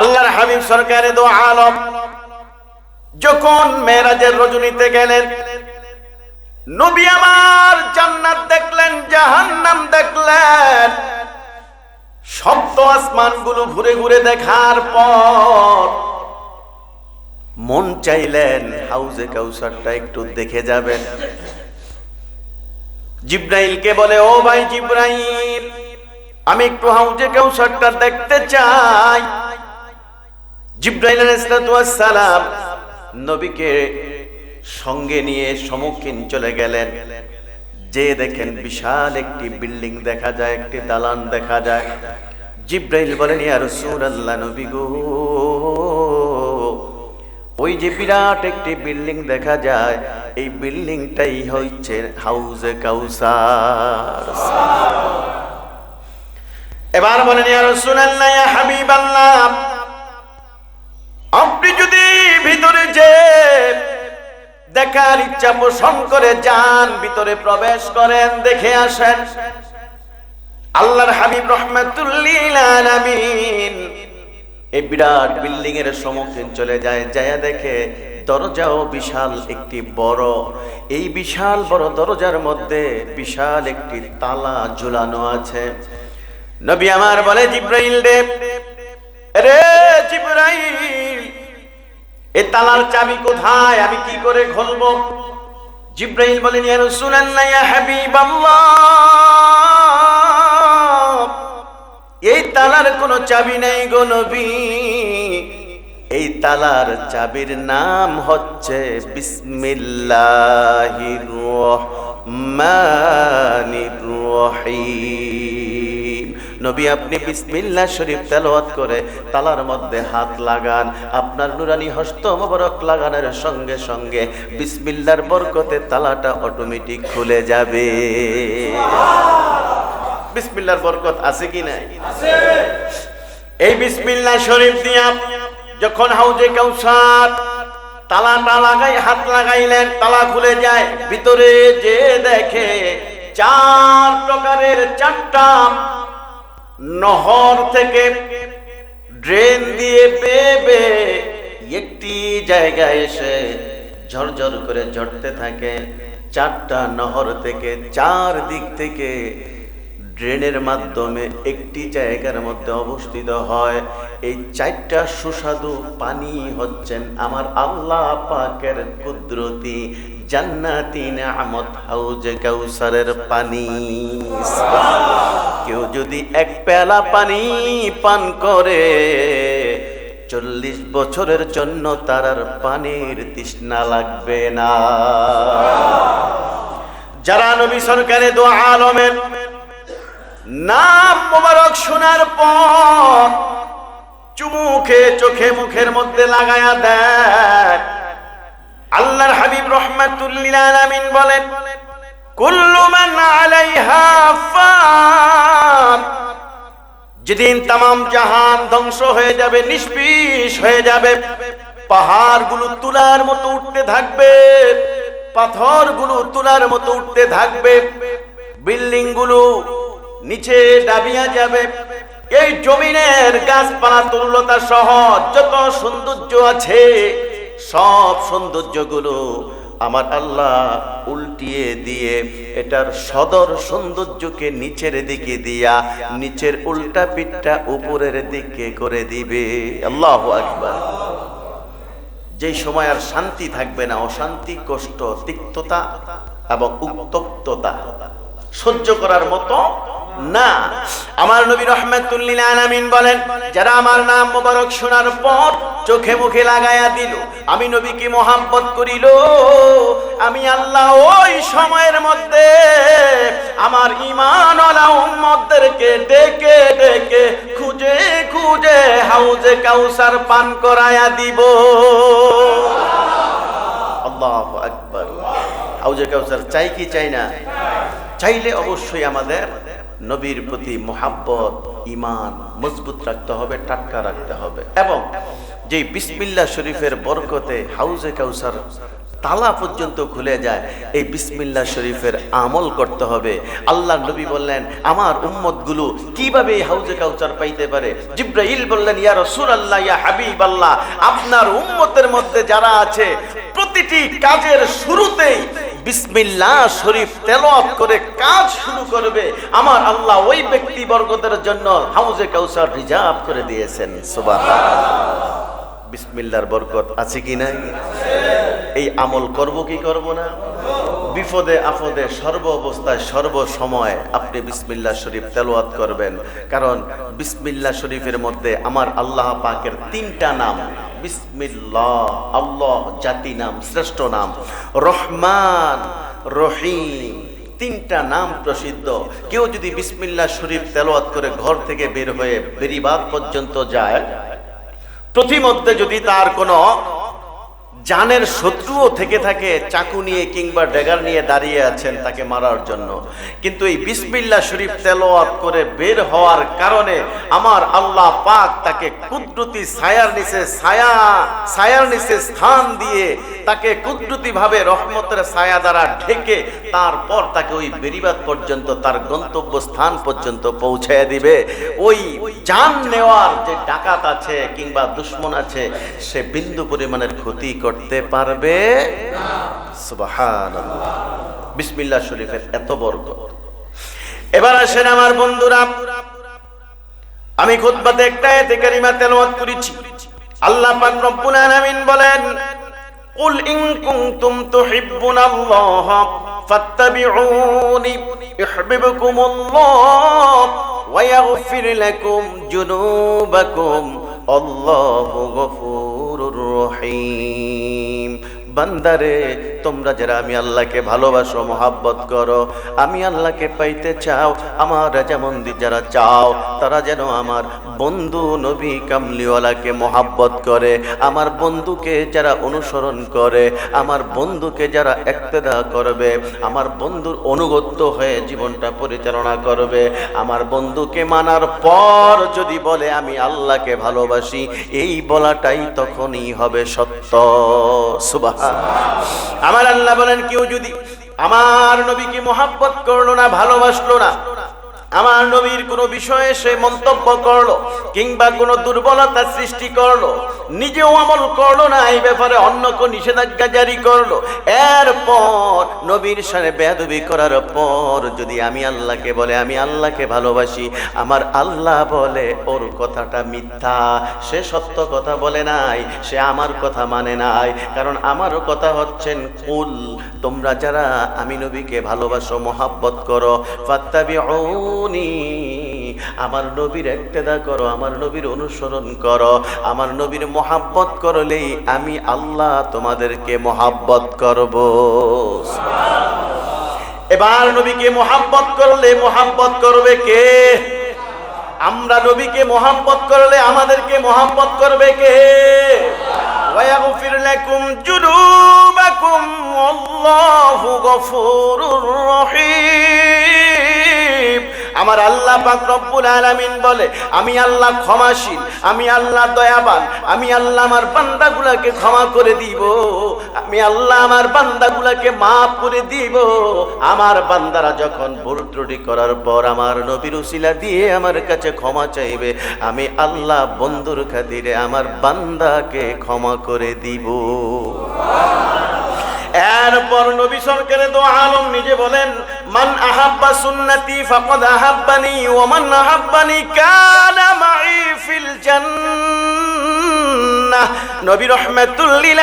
আল্লাহর হাবিব সরকারে দো আলম। যখন মেরাজের রজনীতে গেলেন, নবী আমার জান্নাত দেখলেন, জাহান্নাম দেখলেন। সপ্ত আসমানগুলো ঘুরে ঘুরে দেখার পর মন চাইলেন, হাউজে কাউসারটা একটু দেখে যাবেন। জিব্রাইলকে বলে, ও ভাই জিব্রাইল, আমি একটু হাউজে কাউসারটা দেখতে চাই। জিব্রাইল সালাম নবীকে সঙ্গে নিয়ে সম্মুখীন চলে গেলেন। যে দেখেন বিশাল একটি বিল্ডিং দেখা যায়, একটি দালান দেখা যায়। জিব্রাইল বলেন, ইয়া রাসূলুল্লাহ, নবী গো, ওই যে বিরাট একটি বিল্ডিং দেখা যায়, এই বিল্ডিংটাই হচ্ছে হাউজে কাউসার। এবার বলেন, ইয়া রাসূলুল্লাহ, ইয়া হাবিবাল্লাহ যে দেখার ইচ্ছা পোষণ করে যান, ভিতরে প্রবেশ করেন, দেখে আসেন। আল্লাহর হাবিব রহমাতুল্লিল এই বিরাট বিল্ডিং এর সম্মুখীন চলে যায় দেখে দরজাও বিশাল একটি বড়। এই বিশাল বড় দরজার মধ্যে বিশাল একটি তালা ঝুলানো আছে। নবী আমার বলে, জিব্রাইল দেব রে জিব্রাইল এ তালার চাবি কোথায়? আমি কি করে খুলবো? জিব্রাইল বলেন ইয়া রাসূলুল্লাহ, ইয়া হাবিবাল্লাহ। এই তালার কোনো চাবি নেই গো নবী। এই তালার চাবির নাম হচ্ছে বিসমিল্লাহির রহমানির রহিম। নবী আপনি বিসমিল্লাহ শরীফ তেলাওয়াত করে তালার মধ্যে হাত লাগান, আপনার নুরানি হস্ত মোবারক লাগানোর সঙ্গে সঙ্গে বিসমিল্লার বরকতে তালাটা অটোমেটিক খুলে যাবে। বিসমিল্লার বরকত আছে কি নাই? এই বিসমিল্লাহ শরীফ দিয়া যখন হাউজে কাউসার তালাটা লাগাই, হাত লাগাইলেন, তালা খুলে যায়, ভিতরে যে দেখে চার প্রকারের চারটা নহর থেকে ড্রেন দিয়ে বেবে একটি জায়গায় এসে ঝরঝর করে ঝরতে থাকে। চারটা নহর থেকে চার দিক থেকে ড্রেনের মাধ্যমে একটি জায়গার মধ্যে অবস্থিত হয়। এই চারটা সুস্বাদু পানি হচ্ছেন আমার আল্লাহ পাকের কুদরতি জান্নাতি নামত হাউজে কাউসারের পানি। কেউ যদি এক পেলা পানি পান করে, চল্লিশ বছরের জন্য তার আর পানির তৃষ্ণা লাগবে না। যারা নবী সরকারে দো আলমের নাম মোবারক শোনার পর চুমুখে চোখে মুখের মধ্যে লাগায়া দেয় আল্লাহর হাবিব রহমাতুল্লিল আলামিন বলেন, কুল্লু মান আলাইহা ফান। যেদিন তামাম জাহান ধ্বংস হয়ে যাবে নিষ্পিস হয়ে যাবে, পাহাড়গুলো তুলার মতো উঠতে থাকবে, পাথরগুলো তুলার মতো উঠতে থাকবে বিল্ডিংগুলো নিচে ডাবিয়া যাবে, এই জমিনের গাছপালা তরুলতা সহ যত সৌন্দর্য আছে সব সৌন্দর্যগুলো আমার আল্লাহ উল্টিয়ে দিয়ে এটার সদর সৌন্দর্যকে নিচের দিকে দিয়া, নিচের উল্টা পিঠটা উপরের দিকে করে দিবে। আল্লাহ আকবার। যেই সময় আর শান্তি থাকবে না, অশান্তি, কষ্ট, তিক্ততা এবং উত্তপ্ততা সহ্য করার মতো না। আমার নবী রহমাতুল্লিল আলামিন বলেন, যারা আমার নাম মোবারক শোনার পর চোখে মুখে লাগায়া দিল, আমি নবীকে মোহাম্মত করিল, আমি আল্লাহ ওই সময়ের মধ্যে আমার ইমান উম্মতদেরকে ডেকে ডেকে খুঁজে খুঁজে হাউজে কাউসার পান করায়া দিব। আল্লাহ আকবার। হাউজে কাউসার চাই কি চাই না? চাইলে অবশ্যই আমাদের নবীর প্রতি মোহাব্বত ইমান মজবুত রাখতে হবে, টাটকা রাখতে হবে। এবং যে বিসমিল্লা শরীফের বরকতে হাউজে কাউসার তালা পর্যন্ত খুলে যায়। এই বিসমিল্লা শরীফের আমল করতে হবে। আল্লাহ নবী বললেন, আমার উম্মতগুলো কীভাবে এই হাউজে কাউচার পাইতে পারে? জিব্রাইল বললেন, ইয়া রসুল আল্লাহ ইয়া হাবিব আল্লাহ আপনার উম্মতের মধ্যে যারা আছে, প্রতিটি কাজের শুরুতেই বিসমিল্লাহ শরীফ তেলাওয়াত করে কাজ শুরু করবে। আমার আল্লাহ ওই ব্যক্তি বর্গদের জন্য হাউজে কাউসার রিজার্ভ করে দিয়েছেন। সুবহানাল্লাহ। বিসমিল্লার বরকত আছে কি নাই? এই আমল করব কি করব না? বিপদে আপদে সর্ব অবস্থায় সর্ব সময় আপনি বিসমিল্লা শরীফ তেলাওয়াত করবেন। কারণ বিসমিল্লা শরীফের মধ্যে আমার আল্লাহ পাকের তিনটা নাম, বিসমিল্লাহ, আল্লাহ জাতি নাম, শ্রেষ্ঠ নাম, রহমান, রহিম, তিনটা নাম প্রসিদ্ধ। কেউ যদি বিসমিল্লা শরীফ তেলাওয়াত করে ঘর থেকে বের হয়ে বেরিবাদ পর্যন্ত যায়, প্রতিমধ্যে যদি তার কোনো জানের শত্রুও থেকে থাকে, চাকু নিয়ে কিংবা ডেগার নিয়ে দাঁড়িয়ে আছেন তাকে মারার জন্য। কিন্তু এই বিসমিল্লা শরীফ তেলোয়াত করে বের হওয়ার কারণে আমার আল্লাহ পাক তাকে কুদরতি ছায়ার নিচে ছায়া, ছায়ার নিচে স্থান দিয়ে তাকে কুদরতি ভাবে রহমতের ছায়া দ্বারা ঢেকে তারপর তাকে ওই বেরিবাদ পর্যন্ত, তার গন্তব্য স্থান পর্যন্ত পৌঁছায় দিবে। ওই জান নেওয়ার যে ডাকাত আছে কিংবা দুশ্মন আছে, সে বিন্দু পরিমাণের ক্ষতি করতে পারবে সুবহানাল্লাহ বিসমিল্লাহ শরীফের এত বরকত এবার আসেন আমার বন্ধুরা আমি খুতবাতে একটা এতে কারিমা তেলাওয়াত করেছি আল্লাহ পাক রব্বুল আলামিন বলেন قل إن كنتم تحبون الله فاتبعوني يحببكم الله ويغفر لكم جنوبكم الله غفور الرحيم. বান্দারে, তোমরা যারা আমি আল্লাহকে ভালোবাসো, মহাব্বত করো, আমি আল্লাহকে পাইতে চাও, আমার যেমন যারা চাও, তারা যেন আমার বন্ধু নবী কামলিওয়ালাকে মহাব্বত করে, আমার বন্ধুকে যারা অনুসরণ করে, আমার বন্ধুকে যারা একতেদা করবে, আমার বন্ধুর অনুগত্য হয়ে জীবনটা পরিচালনা করবে, আমার বন্ধুকে মানার পর যদি বলে আমি আল্লাহকে ভালোবাসি, এই বলাটাই তখনই হবে সত্য। সুবাহ আমার আল্লাহ বলেন কেউ যদি আমার নবীকে মোহাব্বত করল না ভালোবাসলো না আমার নবীর কোনো বিষয়ে সে মন্তব্য করল কিংবা কোনো দুর্বলতা সৃষ্টি করল, নিজেও আমল করল না, এই ব্যাপারে অন্য কোন নিষেধাজ্ঞা জারি করল। এরপর নবীর সাথে বেদবি করার পর যদি আমি আল্লাহকে বলে, আমি আল্লাহকে ভালোবাসি, আমার আল্লাহ বলে ওর কথাটা মিথ্যা, সে সত্য কথা বলে নাই, সে আমার কথা মানে নাই, কারণ আমারও কথা হচ্ছেন কুল, তোমরা যারা আমি নবীকে ভালোবাসো, মহাব্বত করো আমার নবীর একটেদা করো, আমার নবীর অনুসরণ করো। আমার নবীর মোহাব্বত করলেই আমি আল্লাহ তোমাদেরকে মোহাব্বত করব। এবার নবীকে মোহাম্মত করলে মোহাব্বত করবে কে? আমরা নবীকে মোহাম্মত করলে আমাদেরকে মোহাম্মত করবে কে? আল্লাহু গফুরুর রহিম। আমার আল্লাহ পাক রব্বুল আলামিন বলে, আমি আল্লাহ ক্ষমাশীল, আমি আল্লাহ দয়াবান, আমি আল্লাহ আমার বান্দাগুলাকে ক্ষমা করে দিব, আমি আল্লাহ আমার বান্দাগুলাকে মাফ করে দিব। আমার বান্দারা যখন ভুল ত্রুটি করার পর আমার নবীর উসিলা দিয়ে আমার কাছে ক্ষমা চাইবে, আমি আল্লাহ বন্ধুর খাতিরে আমার বান্দাকে ক্ষমা করে দিব। এরপর নবী সরকারে দো আলম নিজে বলেন মান আহাব্বা সুন্নতি ফাকাদ আহাব্বানি ওয়া মান আহাব্বানি কানা মাই ফিল জান্নাহ। নবী রহমাতুল লিল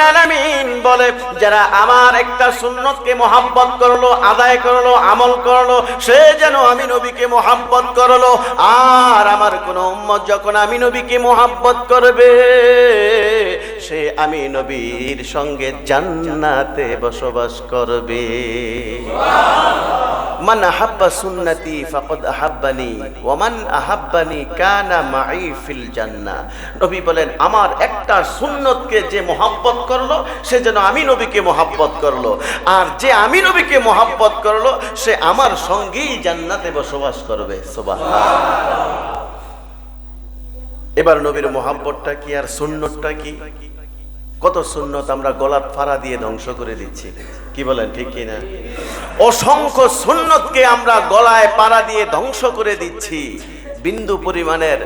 বলে, যারা আমার একটা সুন্নতকে মোহাব্বত করল, আদায় করল, আমল করল, সে যেন আমি নবীকে মোহাব্বত করল। আর আমার কোন উম্মত যখন আমি নবীকে মোহাব্বত করবে সে আমি নবীর সঙ্গে জান্নাতে বসবাস করবে। মান আহাব্বা সুন্নতি ফাকাদ আহাব্বানি, ওয়া মান আহাব্বানি কানা মাই ফিল জান্নাহ। নবী বলেন, আমার একটা সুন্নতকে যে মোহাব্বত করল, সে যেন আমি নবীকে মোহাব্বত করল। আর যে আমি নবীকে মোহাব্বত করল, সে আমার সঙ্গেই জান্নাতে বসবাস করবে। সুবহানাল্লাহ। এবার নবীর মোহাব্বতটা কি আর সুন্নতটা কি? কত সুন্নত আমরা গলাত ফাড়া দিয়ে ধ্বংস করে দিচ্ছি। কি বলেন, ঠিক কি না? অসংখ্য সুন্নতকে আমরা গলায় পাড়া দিয়ে ধ্বংস করে দিচ্ছি। বিন্দু পরিমাণের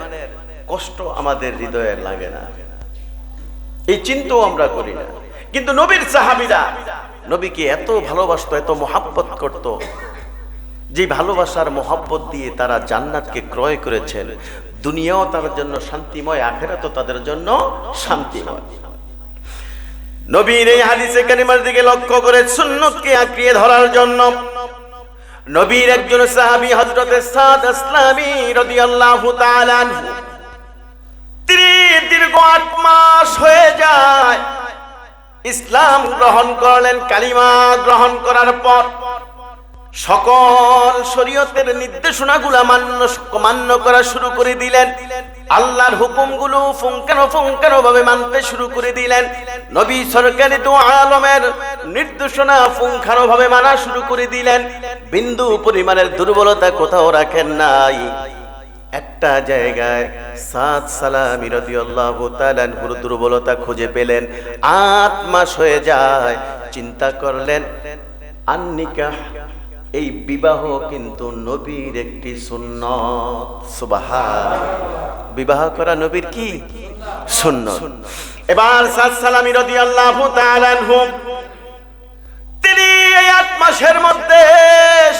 কষ্ট আমাদের হৃদয়ে লাগে না। এই চিন্তাও আমরা করি না। কিন্তু নবীর সাহাবিরা নবীকে এত ভালোবাসতো, এত মোহাব্বত করত, যে ভালোবাসার মোহাব্বত দিয়ে তারা জান্নাতকে ক্রয় করেছেন। দুনিয়াও তার জন্য শান্তিময়, আখেরাতও তাদের জন্য শান্তিময়। নবীর এই হাদিসে কারিমার দিকে লক্ষ্য করে সুন্নতকে আঁকড়িয়ে ধরার জন্য নবীর একজন সাহাবী হযরতে সাদ ইসলামী রাদিয়াল্লাহু তাআলা তিনি দীর্ঘ আট মাস হয়ে যায় ইসলাম গ্রহণ করলেন, কালিমা গ্রহণ করার পর। সকল শরীয়তের নির্দেশনাগুলো মান্য মান্য করা শুরু করে দিলেন। আল্লাহর হুকুমগুলো ফুঙ্কানো ভাবে মানতে শুরু করে দিলেন। নবী সরকারি দু আলমের নির্দেশনা ফুঙ্কানো ভাবে মানা শুরু করে দিলেন। বিন্দু পরিমাণের দুর্বলতা কোথাও রাখেন নাই। একটা জায়গায় সাত সালামি রাদিয়াল্লাহু তাআলার দুর্বলতা খুঁজে পেলেন। আট মাস হয়ে যায়, চিন্তা করলেন, আন্নিকা এই বিবাহ কিন্তু নবীর একটি সুন্নত সুবহান বিবাহ করা নবীর কি? শূন্য এবার সালামি তাআলা আনহু। তিনি এই আট মাসের মধ্যে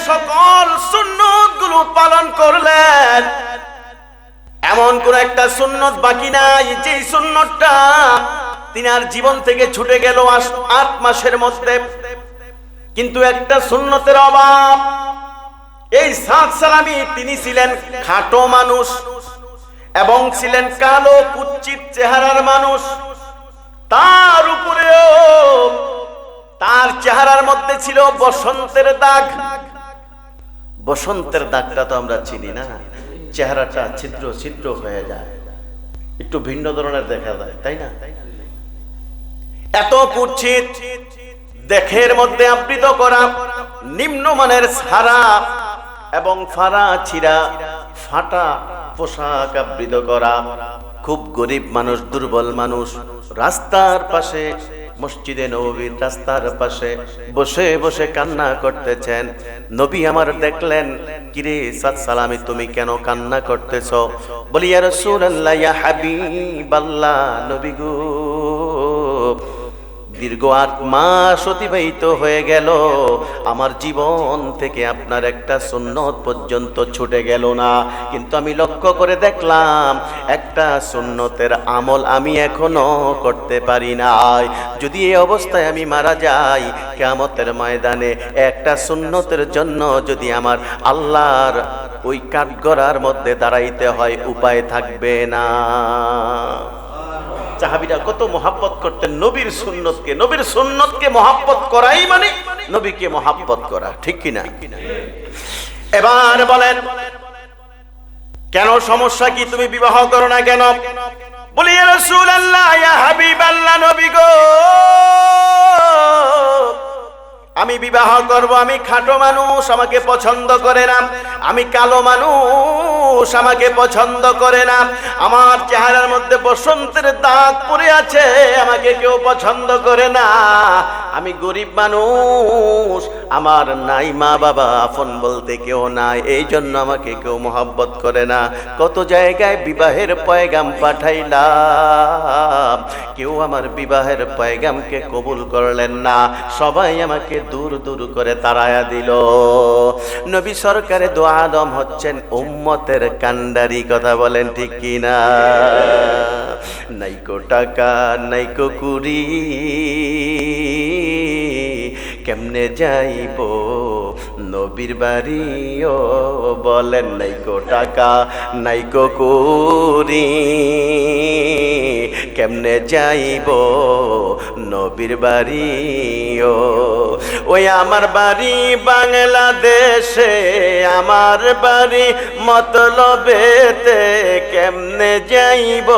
সকল সুন্নতগুলো পালন করলেন। এমন কোন একটা সুন্নত বাকি নাই যে সুন্নতটা তিনি আর জীবন থেকে ছুটে গেল আট মাসের মধ্যে। কিন্তু একটা সুন্নতের অভাব। এই সাত সালামি তিনি ছিলেন খাটো মানুষ এবং ছিলেন কালো কুচ্ছিত চেহারার মানুষ। তার উপরেও তার চেহারার মধ্যে ছিল বসন্তের দাগ। বসন্তের দাগটা তো আমরা চিনি না। চেহারাটা ছিদ্র ছিদ্র হয়ে যায়। একটু ভিন্ন ধরনের দেখা যায়, তাই না? এত কুচ্ছিত দেখের মধ্যে আবৃত করা, নিম্নমানের সারা এবং ফারা ছিড়া, ফাটা পোশাক আবৃত করা। খুব গরিব মানুষ, দুর্বল মানুষ, রাস্তার পাশে, মসজিদে নবীর রাস্তার পাশে বসে বসে কান্না করতেছেন। নবী আমার দেখলেন, কিরে সাত সালামি, তুমি কেন কান্না করতেছ? বলি রাসূলুল্লাহ, ইয়া হাবিবাল্লাহ, নবী গো। দীর্ঘ আট মাস অতিবাহিত হয়ে গেল। আমার জীবন থেকে আপনার একটা সুন্নত পর্যন্ত ছুটে গেল না। কিন্তু আমি লক্ষ্য করে দেখলাম, একটা সুন্নতের আমল আমি এখনও করতে পারি নাই। যদি এই অবস্থায় আমি মারা যাই কেমতের ময়দানে একটা সুন্নতের জন্য যদি আমার আল্লাহর ওই কাঠগড়ার মধ্যে দাঁড়াইতে হয়, উপায় থাকবে না। সাহাবিরা কত মোহাব্বত করতেন, নবীর সুন্নতকে নবীর সুন্নতকে মোহাব্বত করাই মানে নবীকে মোহাব্বত করা, ঠিক কিনা? এবার বলেন, কেন সমস্যা কি তুমি বিবাহ করো না কেন? বলি ইয়া রাসূলুল্লাহ, ইয়া হাবিবাল্লাহ, নবী গো। আমি বিবাহ করব, আমি খাটো মানুষ, আমাকে পছন্দ করে না, আমি কালো মানুষ। আমাকে পছন্দ করে না। আমার চেহারার মধ্যে বসন্তের দাগ পড়ে আছে, আমাকে কেউ পছন্দ করে না। আমি গরিব মানুষ আমার নাই মা বাবা, আপন বলতে কেউ নাই, এই জন্য আমাকে কেউ মোহাব্বত করে না। কত জায়গায় বিবাহের পয়গাম পাঠাইলাম, কেউ আমার বিবাহের পয়গামকে কবুল করলেন না। সবাই আমাকে দূর দূর করে তাড়ায়া দিল। নবী সরকারে দো আদম হচ্ছেন উম্মতের কান্ডারি কথা বলেন ঠিক কিনা? নাইকো টাকা নাইকো কুড়ি। কেমনে যাইব? নবীর বাড়িও বলেন নাইকো টাকা নাইকো কুড়ি। কেমনে যাইব নবীর বাড়ি ও ওই আমার বাড়ি বাংলাদেশে, আমার বাড়ি মতলবেতে কেমনে যাইব?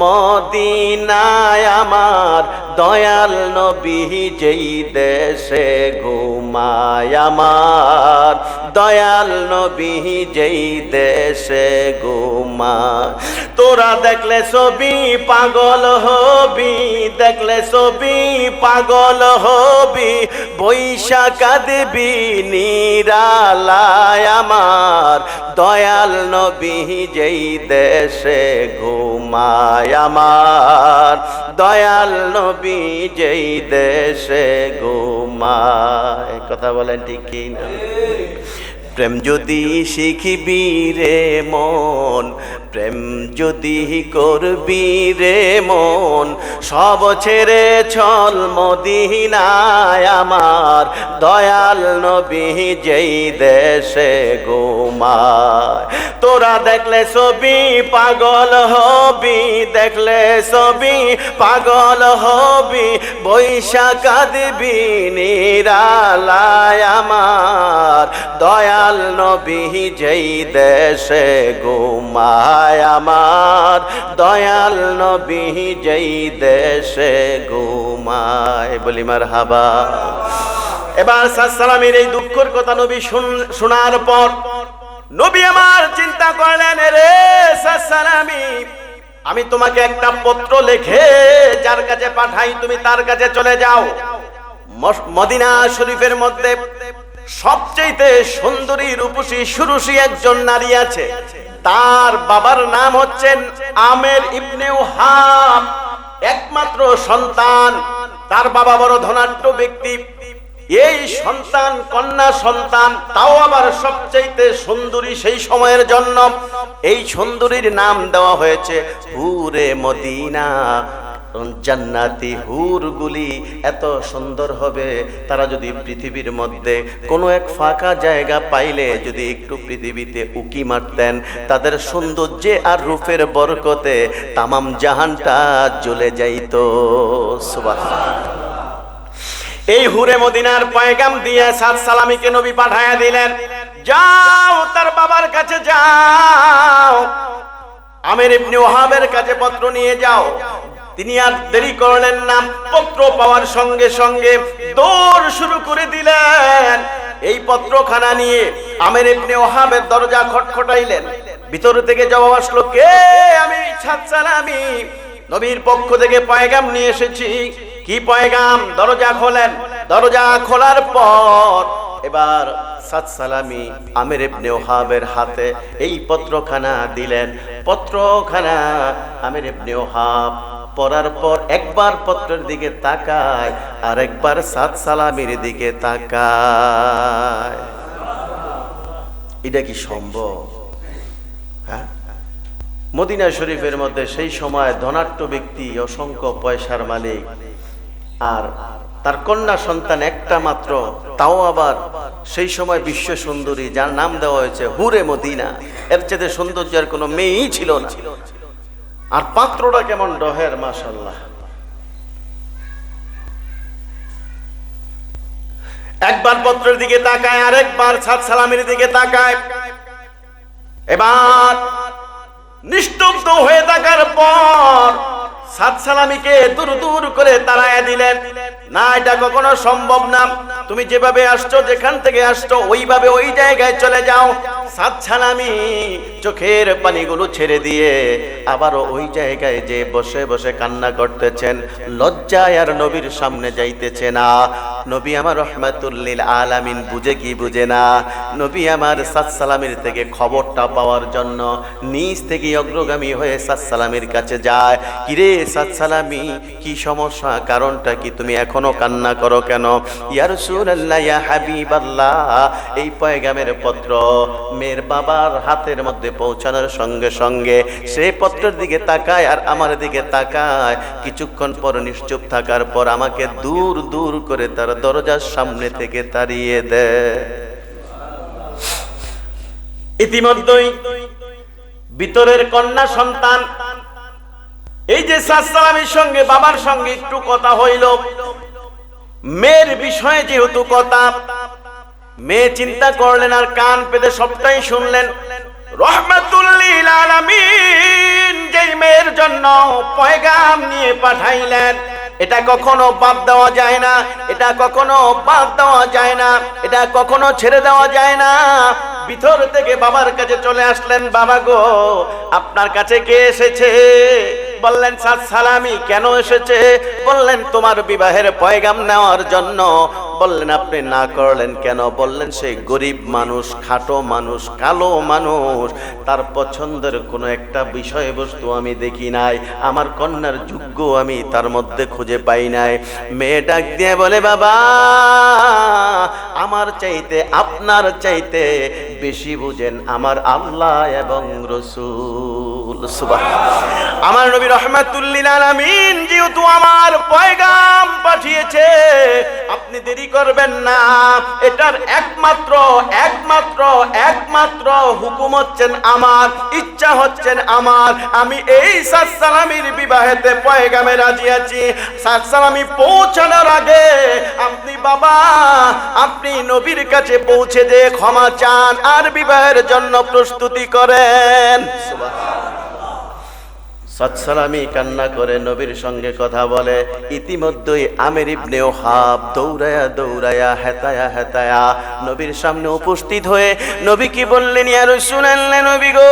মদিনায় আমার দয়াল নবী যেই দেশে ঘুমায় আমার, দয়াল নবী যেই দেশে ঘুমায়। তোরা দেখলে ছবি পাগল হবি, দেখলে ছবি পাগল হবি, বৈশাখ দেবী নিরালায় আমার। দয়াল নবী যেই দেশে ঘুমায় আমার। দয়াল নবী যেই দেশে ঘুমায়। কথা বলেন ঠিক কি না প্রেম যদি শিখিবি রে মন, প্রেম যদি করবি রে মন, সব ছেড়ে চল মদিনায় আমার, দয়াল নবী যেই দেশে ঘুমায়। তোরা দেখলে ছবি পাগল হবি, দেখলে ছবি পাগল হবি, বৈশাখ দিবি নিরালায় আমার, দয়াল নবী যেই দেশে ঘুমায় আমার, দয়াল নবী যেই দেশে ঘুমায়। বলি মার হাবা এবার সালামের এই দুঃখের কথা নবী শোনার পর নবী আমার চিন্তা করলেন রে সালামি, আমি তোমাকে একটা পত্র লেখে যার কাছে পাঠাই, তুমি তার কাছে চলে যাও। মদিনা শরীফের মধ্যে সবচেয়ে সুন্দরী রূপসী সুরুষী একজন নারী আছে। তার বাবার নাম হচ্ছেন আমের ইবনে ওহাব। একমাত্র সন্তান, তার বাবা বড় ধনাঢ্য ব্যক্তি। এই সন্তান কন্যা সন্তান, তাও আবার সবচাইতে সুন্দরী সেই সময়ের জন্য। এই সুন্দরীর নাম দেওয়া হয়েছে পুরে মদিনা। জান্নাতি হুরগুলি এত সুন্দর হবে, তারা যদি পৃথিবীর মধ্যে কোনো এক ফাঁকা জায়গা পাইলে যদি একটু পৃথিবীতে উকি মারতেন, তাদের সৌন্দর্যে আর রূপের বরকতে তামাম জাহানটা জ্বলে যাইত। সুবহানাল্লাহ। এই হুরে মদিনার পয়গাম দিয়ে সাত সালামিকে নবী পাঠায়া দিলেন, যাও তার বাবার কাছে যাও, আমের ইবনে ওহাবের কাছে পত্র নিয়ে যাও। তিনি আর দেরি করলেন না। পত্র পাওয়ার সঙ্গে সঙ্গে দৌড় শুরু করে দিলেন। এই পত্রখানা নিয়ে আমের ইবনে ওহাবের দরজা খটখটাইলেন। ভিতর থেকে জবাব আসলো, কে আমি? সালামি নবীর পক্ষ থেকে পয়গাম নিয়ে এসেছি। কি পয়গাম? দরজা খোলেন। দরজা খোলার পর এবার সাত সালামি আমির ইবনে ওহাবের হাতে এই পত্রখানা দিলেন। পত্রখানা আমির ইবনে ওহাব পড়ার পর একবার পত্রের দিকে তাকায় আর একবার সাত সালামির দিকে তাকায়। এটা কি সম্ভব? হ্যাঁ? মদিনা শরীফের মধ্যে সেই সময় ধনাঢ্য ব্যক্তি, অসংখ্য পয়সার মালিক। আর তার কন্যা সন্তান একটা মাত্র, তাও আবার সেই সময় বিশ্ব সুন্দরী, যার নাম দেওয়া হয়েছে হুরে মদিনা। এর চেয়ে সৌন্দর্যের কোনো মেয়েই ছিল না। আর পাত্রটা কেমন ডহের মাসাল্লাহ একবার পত্রের দিকে তাকায়, আরেকবার সাত সালামের দিকে তাকায়। এবার নিস্তব্ধ হয়ে থাকার পর সাত সালামিকে দূর দূর করে তাড়াইয়া দিলেন। না, এটা কখনো সম্ভব না। তুমি যেভাবে আসছো, যেখান থেকে আসছো, ওইভাবে ওই জায়গায় চলে যাও। সাত সালামি চোখের পানিগুলো ছেড়ে দিয়ে আবারও ওই জায়গায় যে বসে বসে কান্না করতেছেন, লজ্জায় আর নবীর সামনে যাইতেছে না। নবী আমার রহমাতুল্লিল আলামিন বুঝে কি বুঝে না? নবী আমার সাত সালামের থেকে খবরটা পাওয়ার জন্য নিজ থেকে অগ্রগামী হয়ে সাত সালামের কাছে যায়। কিরে সালামি, কি সমস্যা? কারণটা কি? তুমি এখনও কান্না করো কেন? ইয়া রাসূলুল্লাহ, ইয়া হাবিবাল্লাহ। এই পয়গামের পত্র মেয়ের বাবার হাতের মধ্যে পৌঁছানোর সঙ্গে সঙ্গে সে পত্রের দিকে তাকায় আর আমার দিকে তাকায়। কিছুক্ষণ পর নিশ্চুপ থাকার পর আমাকে দূর দূর করে তার দরজার সামনে থেকে তাড়িয়ে দেয়। ইতিমধ্যেই ভিতরের কন্যা সন্তান এই যে সালামের সঙ্গে, বাবার সঙ্গে একটু কথা হইল। মেয়ের বিষয়ে যেহেতু কথা, মেয়ে চিন্তা করলেন আর কান পেতে সবটাই শুনলেন। যেই মেয়ের জন্য নিয়ে পাঠাইলেন, এটা কখনো দেওয়া যায় না, এটা কখনো বাদ দেওয়া যায় না, এটা কখনো ছেড়ে দেওয়া যায় না। ভিতর থেকে বাবার কাছে চলে আসলেন, বাবা গো, আপনার কাছে কে এসেছে? বললেন, সাত সালামি কেন এসেছে? বললেন, তোমার বিবাহের পয়গাম নেওয়ার জন্য। বললেন, আপনি না করলেন কেন? বললেন সেই গরিব মানুষ, খাটো মানুষ, কালো মানুষ। তার পছন্দের কোনো একটা বিষয়বস্তু আমি দেখি নাই। আমার কন্যার যোগ্য আমি তার মধ্যে খুঁজে পাই নাই। মেয়ে ডাক দিয়ে বলে, বাবা, আমার চাইতে, আপনার চাইতে বেশি বুঝেন আমার আল্লাহ এবং রসুল। আমার নবী রহমাতুল্লিল আলামিন যেহেতু আমার পয়গাম পাঠিয়েছে, আপনি দেরি করবেন না। এটার একমাত্র একমাত্র একমাত্র হুকুম হচ্ছেন আমার, ইচ্ছা হচ্ছেন আমার। আমি এই সালামির বিবাহেতে পয়গামে রাজি আছি। সালামি পৌঁছানোর আগে আপনি বাবা, আপনি নবীর কাছে পৌঁছে দিয়ে ক্ষমা চান আর বিবাহের জন্য প্রস্তুতি করেন। সৎসালামি কান্না করে নবীর সঙ্গে কথা বলে। ইতিমধ্যেই আমের ইবনেও হাব দৌড়ায়া দৌড়ায়া, হেতায়া হেতায়া নবীর সামনে উপস্থিত হয়ে নবী কি বললেন, ইয়া শুনানলে নবী গো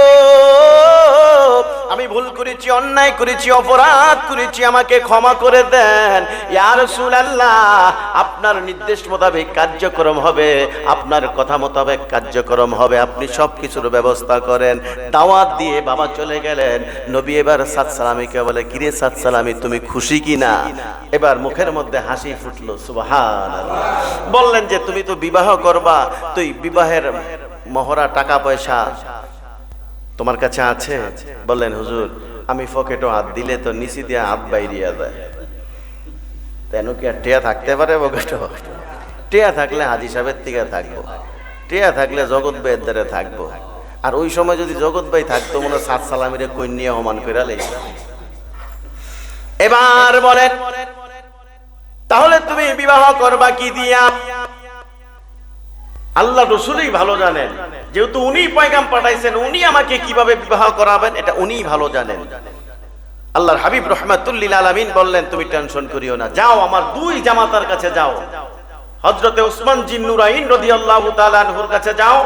আমি ভুল করেছি, অন্যায় করেছি, অপরাধ করেছি, আমাকে ক্ষমা করে দেন। ইয়া রাসূলুল্লাহ, আপনার নির্দেশ মোতাবেক কার্যক্রম হবে, আপনার কথা মোতাবেক কার্যক্রম হবে, আপনি সব কিছুর ব্যবস্থা করেন। দাওয়াত দিয়ে বাবা চলে গেলেন। নবী এবার সাত সালামিকে বলে, কিরে সাত সালামি তুমি খুশি কি না এবার মুখের মধ্যে হাসি ফুটলো সুবাহান বললেন যে, তুমি তো বিবাহ করবা, তুই বিবাহের মহরা টাকা পয়সা তোমার কাছে আছে? বললেন, হুজুর, আমি পকেটও হাত দিলে তো নিচি দিয়ে হাত বাইরিয়া দেয়। তেন কি আর টেয়া থাকতে পারে পকেটও টেয়া থাকলে হাজি সাহেবের থেকে থাকব। টেয়া থাকলে জগৎ ভাইয়ের দ্বারা থাকব। আর ওই সময় যদি জগৎ ভাই থাকতো, মনে সাত সালামিরে কন্যা অমান করে লেগে এবার বলেন, তাহলে তুমি বিবাহ করবা কি দিয়া? আল্লাহ রসুলই ভালো জানেন। যেহেতু উনি পয়গাম পাঠাইছেন, উনি আমাকে কীভাবে বিবাহ করাবেন, এটা উনি ভালো জানেন। আল্লাহর হাবিব রহমাতুল্লিল আলমিন বললেন, তুমি টেনশন করিও না। যাও, আমার দুই জামাতার কাছে যাও। হজরতে উসমান জিন্নুরাইন রদি আল্লাহ আনহুর কাছে যাও।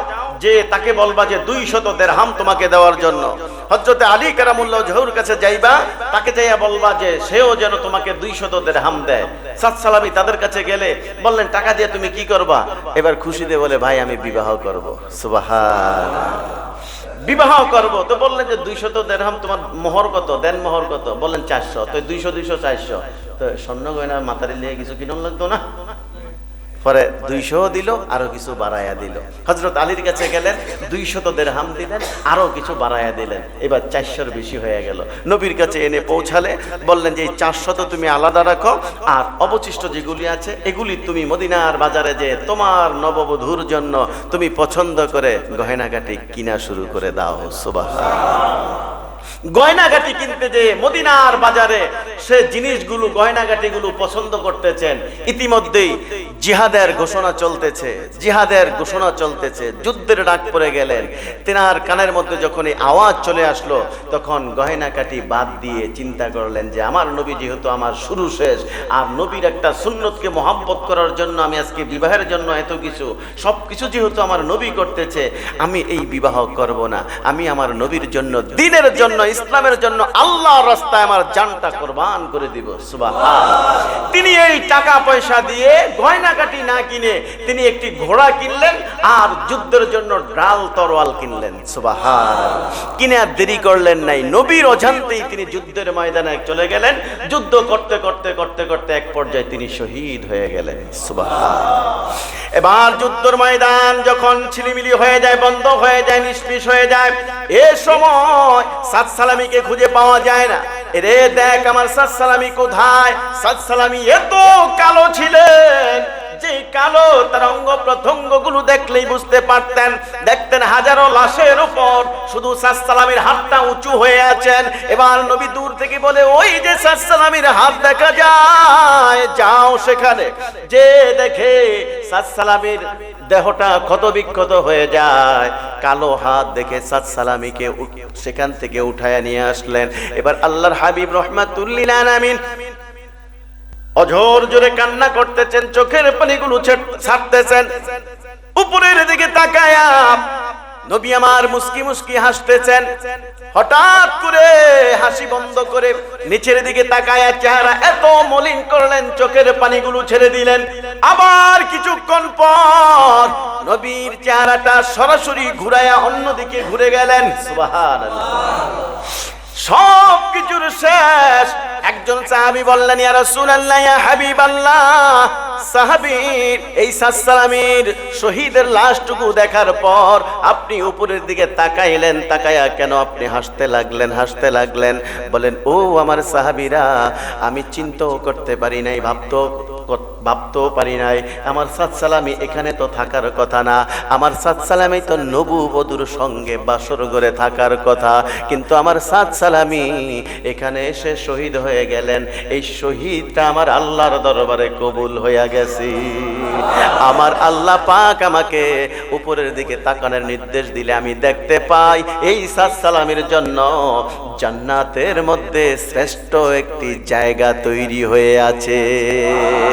যে তাকে বলবা যে দুই শত দেড়হাম তোমাকে দেওয়ার জন্য। হজরতে আলী কারামুল্লাহ জহুর কাছে যাইবা, তাকে যাইয়া বলবা যে সেও যেন তোমাকে দুই শত দেড়হাম দেয়। সাত সালামি তাদের কাছে গেলে বললেন, টাকা দিয়ে তুমি কি করবা? এবার খুশিতে বলে, ভাই, আমি বিবাহ করব। সুবাহান বিবাহ করব। তো বললেন যে, দুইশত দেড়হাম তোমার মোহর কত? দেন মোহর কত? বললেন চারশো তো দুইশো দুইশো চারশো তো স্বর্ণ গয়না মাথারে লিয়ে কিছু কিনন লাগতো না? পরে দুইশো দিল, আরও কিছু বাড়াইয়া দিল। হজরত আলীর কাছে গেলেন, দুইশত দেড়হাম দিলেন, আরও কিছু বাড়াইয়া দিলেন। এবার চারশোর বেশি হয়ে গেল। নবীর কাছে এনে পৌঁছালে বললেন যে, এই চারশত তুমি আলাদা রাখো, আর অবশিষ্ট যেগুলি আছে, এগুলি তুমি মদিনার বাজারে যে তোমার নববধূর জন্য তুমি পছন্দ করে গয়নাগাটি কিনা শুরু করে দাও। সুবাহ গয়নাগাটি কিনতে যে মদিনার বাজারে সে জিনিসগুলো, গয়নাগাটিগুলো পছন্দ করতেছেন। ইতিমধ্যেই জিহাদের ঘোষণা চলতেছে, জিহাদের ঘোষণা চলতেছে। যুদ্ধের ডাক পড়ে গেলেন। তেনার কানের মধ্যে যখন এই আওয়াজ চলে আসলো, তখন গয়নাকাটি বাদ দিয়ে চিন্তা করলেন যে, আমার নবী যেহেতু আমার শুরু শেষ, আর নবীর একটা সুন্নতকে মহাব্বত করার জন্য আমি আজকে বিবাহের জন্য এত কিছু সব কিছু যেহেতু আমার নবী করতেছে, আমি এই বিবাহ করব না। আমি আমার নবীর জন্য, দিনের জন্য, ইসলামের জন্য আল্লাহর রাস্তায় আমার জানটা কোরবান করে দিব সুবাহ তিনি এই টাকা পয়সা দিয়ে গয়নাকাটি না কিনে তিনি একটি ঘোড়া কিনলেন আর যুদ্ধের জন্য ডাল তরোয়াল কিনলেন সুবাহ কিনে আর দেরি করলেন নাই। নবীর অজান্তেই তিনি যুদ্ধের ময়দানে চলে গেলেন। যুদ্ধ করতে করতে করতে করতে এক পর্যায়ে তিনি শহীদ হয়ে গেলেন সুবাহ এবার যুদ্ধের ময়দান যখন ছিলিমিলি হয়ে যায়, বন্ধ হয়ে যায়, নিষ্পিস হয়ে যায়, এ সময় সাত সালামিকে খুঁজে পাওয়া যায় না। রে দেখ আমার সাত সালামি কোথায়? সাত সালামি এত কালো ছিলেন। যে কালো তার অঙ্গ প্রত্যঙ্গগুলো দেখলেই বুঝতে পারতেন। দেখতেন হাজারো লাশের উপর শুধু সালামের হাতটা উঁচু হয়ে আছেন। এবার নবী দূর থেকে বলে, ওই যে সালামের হাত দেখা যায়, যাও সেখানে। যে দেখে সালামের দেহটা ক্ষত বিক্ষত হয়ে যায়, কালো হাত দেখে সালামিকে সেখান থেকে উঠায় নিয়ে আসলেন। এবার আল্লাহর হাবিব রহমাতুল্লিল আলামিন অঝোর জোরে কান্না করতেছেন, চোখের পানিগুলো ছাড়তেছেন। উপরের দিকে তাকায়া নবী আমার মুস্কি মুস্কি হাসতেছেন। হঠাৎ করে হাসি বন্ধ করে নিচের দিকে তাকায়া চেহারা এত মলিন করলেন, চোখের পানিগুলো ছেড়ে দিলেন। আবার কিছুক্ষণ পর নবীর চেহারাটা সরাসরি ঘুরায়া অন্যদিকে ঘুরে গেলেন। সুবহানাল্লাহ। সব কিছুর শেষ। একজন সাহাবি বললেন, ইয়া রাসূলুল্লাহ, ইয়া হাবিবাল্লাহ। সাহাবীর এই সাসসালামির শহীদের লাশটুকু দেখার পর আপনি উপরের দিকে তাকাইলেন, তাকায়া কেন আপনি হাসতে লাগলেন হাসতে লাগলেন? বলেন, ও আমার সাহাবীরা, আমি চিন্তাও করতে পারি নাই ভাবতো ভাবতেও পারি নাই। আমার সাত সালামি এখানে তো থাকার কথা না। আমার সাত সালামি তো নবু বধুর সঙ্গে বাসর ঘরে থাকার কথা। কিন্তু আমার সাত সালামি এখানে এসে শহীদ হয়ে গেলেন। এই শহীদটা আমার আল্লাহর দরবারে কবুল হইয়া গেছি। আমার আল্লাহ পাক আমাকে উপরের দিকে তাকানোর নির্দেশ দিলে আমি দেখতে পাই, এই সাত সালামির জন্য জান্নাতের মধ্যে শ্রেষ্ঠ একটি জায়গা তৈরি হয়ে আছে।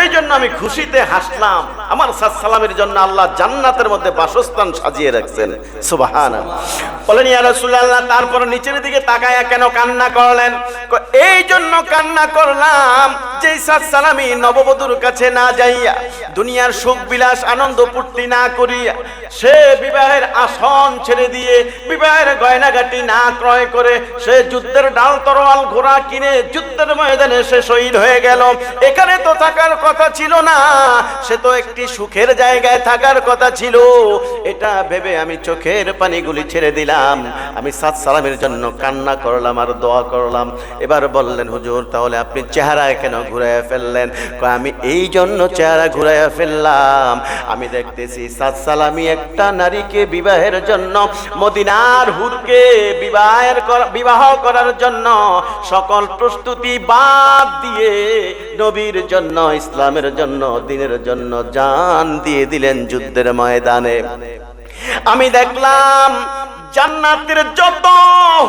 এই জন্য আমি খুশিতে হাসলাম। আমার সালামের জন্য আল্লাহ জান্নাতের মধ্যে বাসস্থান সাজিয়ে রাখছেন। সুবাহান বলেন, ইয়া রাসূলুল্লাহ, তারপর নিচের দিকে তাকায়া কেন কান্না করলেন? এই জন্য কান্না করলাম যে সালামি নববধূর কাছে না যাইয়া, দুনিয়ার সুখ বিলাস আনন্দ পূর্তি না করিয়া, সে বিবাহের আসন ছেড়ে দিয়ে, বিবাহের গয়নাগাটি না ক্রয় করে, সে যুদ্ধের ডাল তরোয়াল ঘোড়া কিনে যুদ্ধের ময়দানে সে শহীদ হয়ে গেল। এখানে তো থাকার কথা ছিল না। সে তো একটি সুখের জায়গায় থাকার কথা ছিল। এটা ভেবে আমি চোখের পানিগুলি ছেড়ে দিলাম। আমি সাত সালামের জন্য কান্না করলাম আর দোয়া করলাম। এবার বললেন, হুজুর, তাহলে আপনি চেহারা কেন ঘুরাইয়া ফেললেন? আমি এই জন্য চেহারা ঘুরাইয়া ফেললাম। আমি দেখতেছি সাত সালামি একটা নারীকে বিবাহের জন্য, মদিনার হুরকে বিবাহের বিবাহ করার জন্য সকল প্রস্তুতি বাদ দিয়ে নবীর জন্য ইসলামের জন্য দিনের জন্য জান দিয়ে দিলেন যুদ্ধের ময়দানে। আমি দেখলাম জান্নাতের যত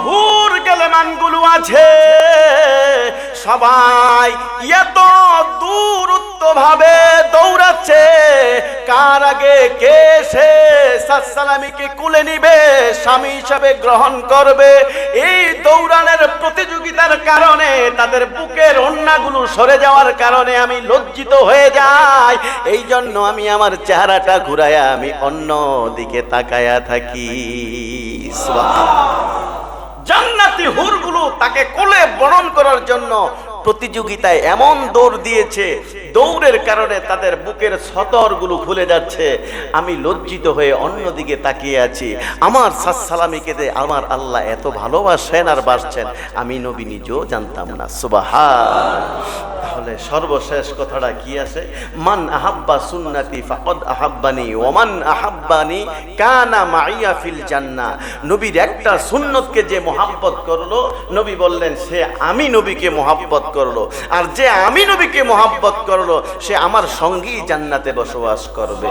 হুর গেলেমানগুলো আছে, সবাই এত দূরত্ব ভাবে দৌড়াচ্ছে। কার আগে কে সে সালামিকে কুলে নিবে, স্বামী হিসাবে গ্রহণ করবে। এই দৌড়ানের প্রতিযোগিতার কারণে, তাদের বুকের অন্যাগুলো সরে যাওয়ার কারণে আমি লজ্জিত হয়ে যাই। এই জন্য আমি আমার চেহারাটা ঘুরাইয়া আমি অন্য দিকে তাকায়া থাকি। জান্নাতি হুরগুলো তাকে কোলে বরণ করার জন্য প্রতিযোগিতায় এমন দৌড় দিয়েছে, দৌড়ের কারণে তাদের বুকের সতরগুলো খুলে যাচ্ছে। আমি লজ্জিত হয়ে অন্যদিকে তাকিয়ে আছি। আমার সালামিকে দে আমার আল্লাহ এত ভালোবাসেন আর বাসছেন। আমি নবী নিজেও জানতাম না। সুবাহা তাহলে সর্বশেষ কথাটা কি আছে? মান আহাব্বা সুন্নাতি ফাকদ আহাব্বানি ওমান আহাব্বানি কানা মাইয়া ফিল জান্নাহ। নবীর একটা সুন্নতকে যে মোহাব্বত করল, নবী বললেন, সে আমি নবীকে মোহাব্বত করল। আর যে আমি নবীকে মোহাব্বত করল, সে আমার সঙ্গী জান্নাতে বসবাস করবে।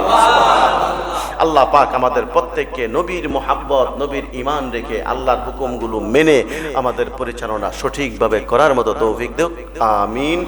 আল্লাহ পাক আমাদের প্রত্যেককে নবীর মোহাব্বত, নবীর ইমান রেখে আল্লাহর হুকুমগুলো মেনে আমাদের পরিচালনা সঠিকভাবে করার মতো তৌফিক দেব আমিন।